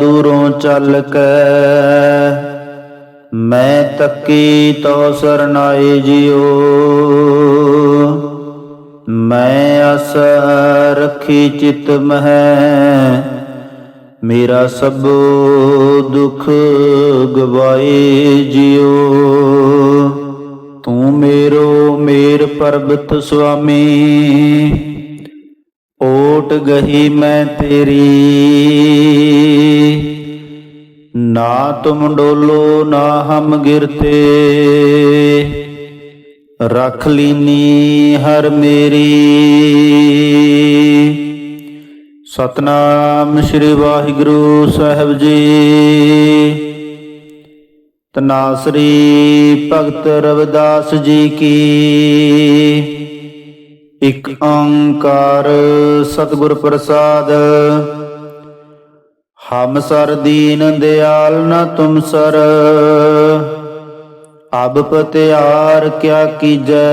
ਦੂਰੋਂ ਚੱਲ ਕੈ। ਮੈਂ ਤੱਕੀ ਤੋ ਸਰਨਾਏ ਜਿਉ। ਮੈਂ ਅਸ ਰੱਖੀ ਚਿਤ ਮਹਿ। ਮੇਰਾ ਸਭ ਦੁਖ ਗਵਾਏ ਜਿਉ। ਤੂੰ ਮੇਰੋ ਮੇਰ ਪਰਬਤ ਸੁਆਮੀ। ਓਟ ਗਹੀ ਮੈਂ ਤੇਰੀ। ਨਾ ਤੁਮ ਡੋਲੋ, ਨਾ ਹਮ ਗਿਰਤੇ। ਰਖ ਲੀਨੀ ਹਰ ਮੇਰੀ। ਸਤਨਾਮ ਸ੍ਰੀ ਵਾਹਿਗੁਰੂ ਸਾਹਿਬ ਜੀ। ਤਨਾਸਰੀ ਭਗਤ ਰਵਿਦਾਸ ਜੀ ਕੀ। ਇਕ ਓੰਕਾਰ ਸਤਿਗੁਰ ਪ੍ਰਸਾਦ। ਹਮ ਸਰ ਦੀਨ ਦਿਆਲ ਨ ਤੁਮ ਸਰ, ਅਬ ਪਤਿਆਰ ਕਿਆ ਕੀਜੈ।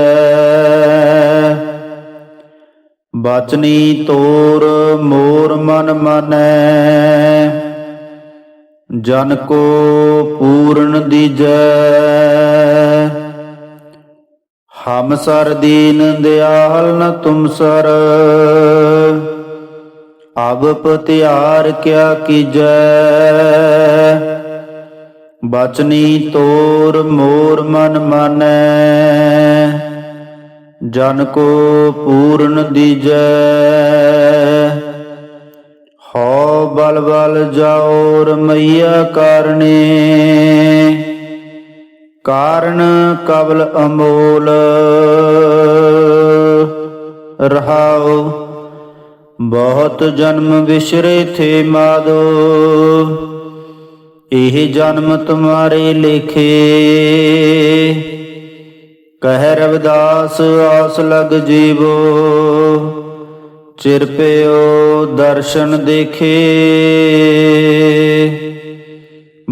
ਬਚਨੀ ਤੋਰ ਮੋਰ ਮਨ ਮਾਨੈ, ਜਨ ਕੋ ਪੂਰਨ ਦੀਜੈ। ਹਮ ਸਰ ਦੀਨ ਦਿਆਲ ਨ ਤੁਮ ਸਰ। ਅਬ ਪਤਿਆਰ ਕਿਆ ਕੀਜੈ। ਬਚਨੀ ਤੋਰ ਮੋਰ ਮਨ ਮਾਨੈ। ਜਨ ਕੋ ਪੂਰਨ ਦੀਜੈ। ਹਉ ਬਲ ਬਲ ਜਾਓ ਰਮਈਆ ਕਰਨੇ। ਕਾਰਨ ਕਬਲ ਅਮੋਲ। ਰਹਾਉ, ਬਹੁਤ ਜਨਮ ਵਿਸਰੇ ਥੇ ਮਾਦੋ। ਇਹ ਜਨਮ ਤੁਮਾਰੇ ਲਿਖੇ। ਕਹਿ ਰਵਿਦਾਸ, ਆਸ ਲਗ ਜੀਵੋ। ਚਿਰ ਪਿਓ ਦਰਸ਼ਨ ਦੇਖੇ।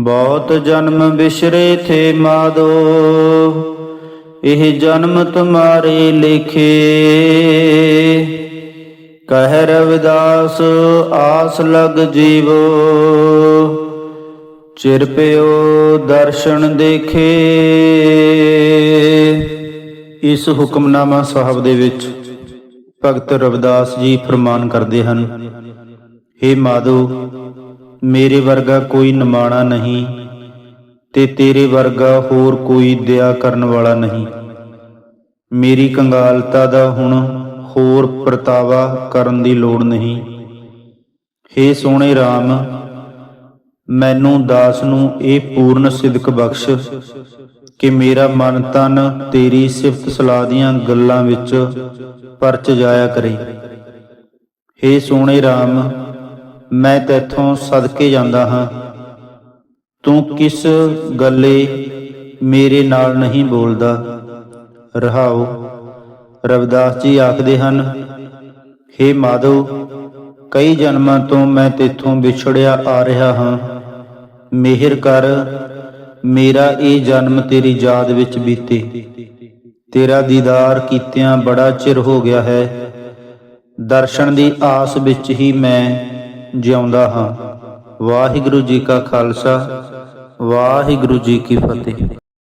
ਬਹੁਤ ਜਨਮ ਵਿਸਰੇ ਥੇ ਮਾਦੋ, ਇਹ ਜਨਮ ਤੁਮਾਰੇ ਲੇਖੇ। ਕਹਿ ਰਵਿਦਾਸ, ਆਸ ਲਗ ਜੀਵੋ, ਚਿਰ ਪਿਓ ਦਰਸ਼ਨ ਦੇਖੇ। ਇਸ ਹੁਕਮਨਾਮਾ ਸਾਹਿਬ ਦੇ ਵਿੱਚ ਭਗਤ ਰਵਿਦਾਸ ਜੀ ਫਰਮਾਨ ਕਰਦੇ ਹਨ हे ਮਾਧੋ ਮੇਰੇ ਵਰਗਾ ਕੋਈ ਨਿਮਾਣਾ ਨਹੀਂ ਤੇ ਤੇਰੇ ਵਰਗਾ ਹੋਰ ਕੋਈ ਦਇਆ ਕਰਨ ਵਾਲਾ ਨਹੀਂ। ਮੇਰੀ ਕੰਗਾਲਤਾ ਦਾ ਹੁਣ ਹੋਰ ਪ੍ਰਤਾਵਾ ਕਰਨ ਦੀ ਲੋੜ ਨਹੀਂ। हे ਸੋਹਣੇ RAM ਮੈਨੂੰ ਦਾਸ ਨੂੰ ਇਹ ਪੂਰਨ ਸਿਦਕ ਬਖਸ਼ ਕਿ ਮੇਰਾ ਮਨ ਤਨ ਤੇਰੀ ਸਿਫਤ ਸਲਾਹ ਦੀਆਂ ਗੱਲਾਂ ਵਿੱਚ ਪਰਚ ਜਾਇਆ ਕਰੇ। हे ਸੋਹਣੇ RAM ਮੈਂ ਤੇਥੋਂ ਸਦਕੇ ਜਾਂਦਾ ਹਾਂ। ਤੂੰ ਕਿਸ ਗੱਲੇ ਮੇਰੇ ਨਾਲ ਨਹੀਂ ਬੋਲਦਾ? ਰਹਾਓ, ਰਵਿਦਾਸ ਜੀ ਆਖਦੇ ਹਨ हे ਮਾਧਵ, ਕਈ ਜਨਮਾਂ ਤੋਂ ਮੈਂ ਤੇਥੋਂ ਵਿਛੜਿਆ ਆ ਰਿਹਾ ਹਾਂ। ਮਿਹਰ ਕਰ, ਮੇਰਾ ਇਹ ਜਨਮ ਤੇਰੀ ਯਾਦ ਵਿੱਚ ਬੀਤੇ। ਤੇਰਾ ਦੀਦਾਰ ਕੀਤਿਆਂ ਬੜਾ ਚਿਰ ਹੋ ਗਿਆ ਹੈ। ਦਰਸ਼ਨ ਦੀ ਆਸ ਵਿੱਚ ਹੀ ਮੈਂ ਜਿਉਂਦਾ ਹਾਂ। ਵਾਹਿਗੁਰੂ ਜੀ ਕਾ ਖਾਲਸਾ ਵਾਹਿਗੁਰੂ ਜੀ ਕੀ ਫਤਿਹ।